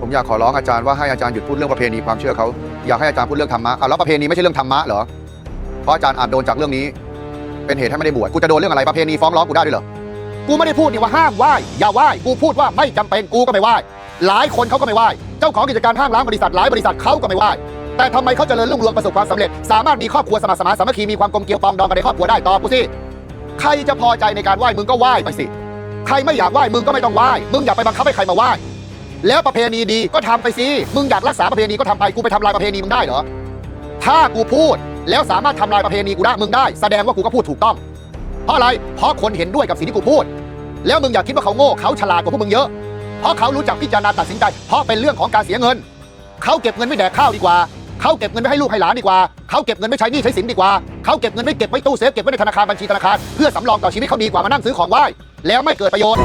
ผมอยากขอร้องอาจารย์ว่าให้อาจารย์หยุดพูดเรื่องประเพณีความเชื่อเขาอยากให้อาจารย์พูดเรื่องธรรมะเอะแล้วประเพณีไม่ใช่เรื่องธรรมะเหรอเพราะอาจารย์อาจโดนจากเรื่องนี้ เป็นเหตุให้ไม่ได้บวชกูจะโดนเรื่องอะไรประเพณีฟ้องร้องกูได้ด้วยเหรอกูไม่ได้พูดนี่ว่าห้ามไหว้อย่าไหว้กูพูดว่าไม่จำเป็นกูก็ไม่ไหว้หลายคนเขาก็ไม่ไหว้เจ้าของกิจการห้างร้านบริษัทหลายบริษัทเขาก็ไม่ไหว้แต่ทำไมเขาเจริญรุ่งเรืองประสบความสำเร็จ สามารถมีครอบครัวสมัครสมานสามัคคีมีความกลมเกลียวปองดองกันในครอบครัวได้ตอบกูสิ ใครจะพอใจในการไหว้มึงก็ไหว้ไปสิ ใครไม่อยากไหว้มึงก็ไม่ต้องไหว้ มึงอย่าไปบังคับให้ใครมาไหว้ แล้วประเพณีดีก็ทำไปสิ มึงอยากรักษาประเพณีก็ทำไป กูไปทำลายประเพณีมึงได้เหรอ ถ้ากูพูดแล้วสามารถทำลายประเพณีกูได้มึงได้ แสดงว่ากูก็พูดถูกต้อง เพราะอะไร เพราะคนเห็นด้วยกับสิ่งที่กูพูด แล้วมึงอย่าคิดว่าเขาโง่เขาฉลาดกว่าพวกมึงเยอะ เพราะเขารู้จักพิจารณาตัดสินใจ เพราะเป็นเรื่องของการเสียเงิน เขาเก็บเงินไม่แดกข้าวดีกว่า เขาเก็บเงินไม่ให้ลูกให้หลานดีกว่า เขาเก็บเงินไม่ใช้หนี้ใช้สินดีกว่า เขาเก็บเงินไม่เก็บไว้ตู้เซฟเก็บไว้ในธนาคารบัญชีธนาคารเพื่อสำรองต่อชีวิตเขาดีกว่ามานั่งซื้อของไหว้แล้วไม่เกิดประโยชน์